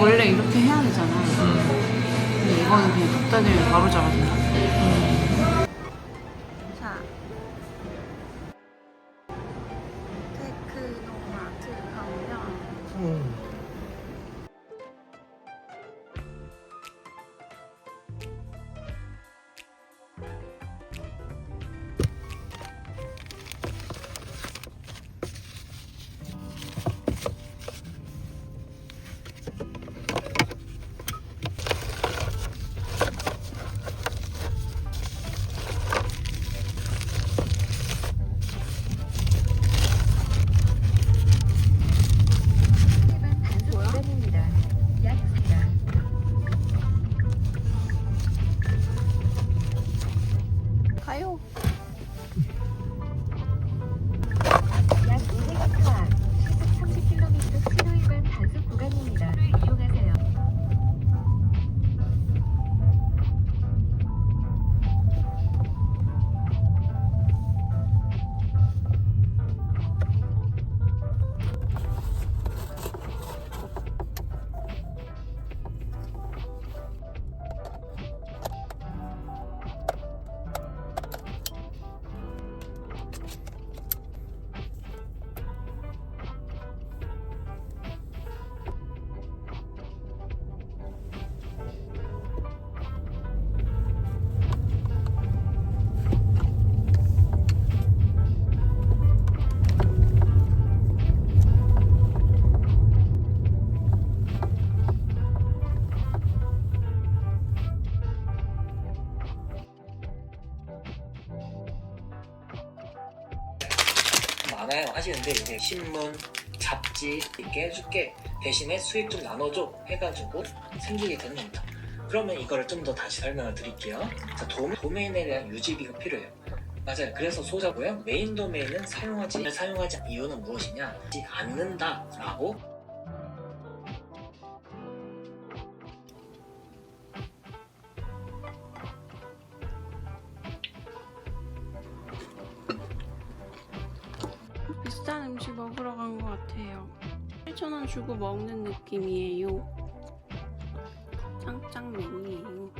원래 이렇게 해야 되잖아. 근데 이거는 그냥 덕다리를 바로 잡아준다. 4. 가 하시는데 이제 신문, 잡지 이렇게 해줄게 대신에 수익 좀 나눠줘 해가지고 생기게 되는 겁니다. 그러면 이거를 좀 더 다시 설명을 드릴게요. 자, 도메, 도메인에 대한 유지비가 필요해요. 맞아요. 그래서 소자고요. 메인 도메인은 사용하지 사용하지 이유는 무엇이냐? 하지 않는다라고 음식 먹으러 간 것 같아요. 8,000원 주고 먹는 느낌이에요. 짱짱맨이에요.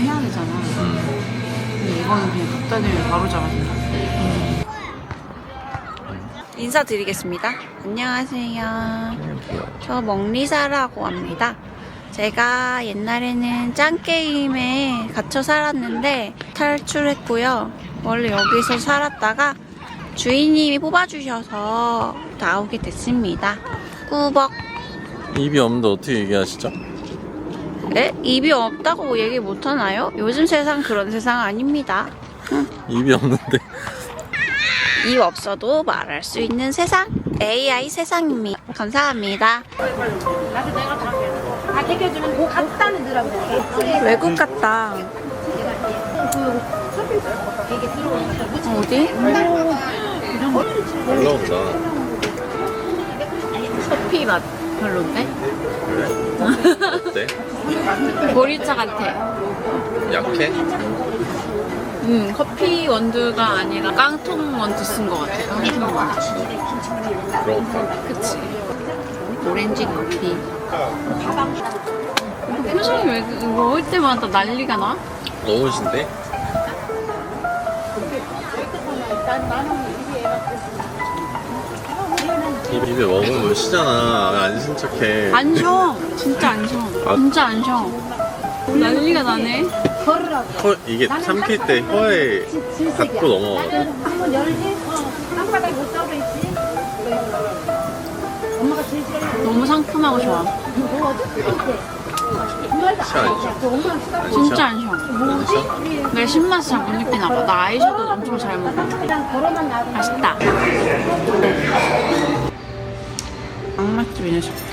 해야 되잖아. 근데 이거는 그냥 대면 바로 잡아준다. 인사드리겠습니다. 안녕하세요. 저 먹리사라고 합니다. 제가 옛날에는 짱게임에 갇혀 살았는데 탈출했고요. 원래 여기서 살았다가 주인님이 뽑아주셔서 나오게 됐습니다. 꾸벅. 입이 없는데 어떻게 얘기하시죠? 네? 입이 없다고 얘기 못하나요? 요즘 세상 그런 세상 아닙니다. 입이 없는데 입 없어도 말할 수 있는 세상 AI 세상입니다. 감사합니다. 외국 같다. 어디? 올라온다 커피 맛 별론데? 어때? 보리차 같아. 약해? 음, 커피 원두가 아니라 깡통 원두 쓴 것 같아. 깡통 원두. 그럴까? 그치. 오렌지 커피. 어, 표정이 왜 그- 먹을 때마다 난리가 나? 너무 신데? 입에 먹으면 쉬잖아 왜안 신척해 안 쉬어. 진짜 안 쉬어. 아. 진짜 안 쉬어. 난리가 나네. 혀, 이게 삼킬 때 혀에 닿고 넘어가 너무 상큼하고 좋아. 진짜 안 쉬어. 내 신맛 잘못 느끼나 봐. 나 아이섀도우 엄청 잘 먹어. 맛있다. 빵맛집이네, 저.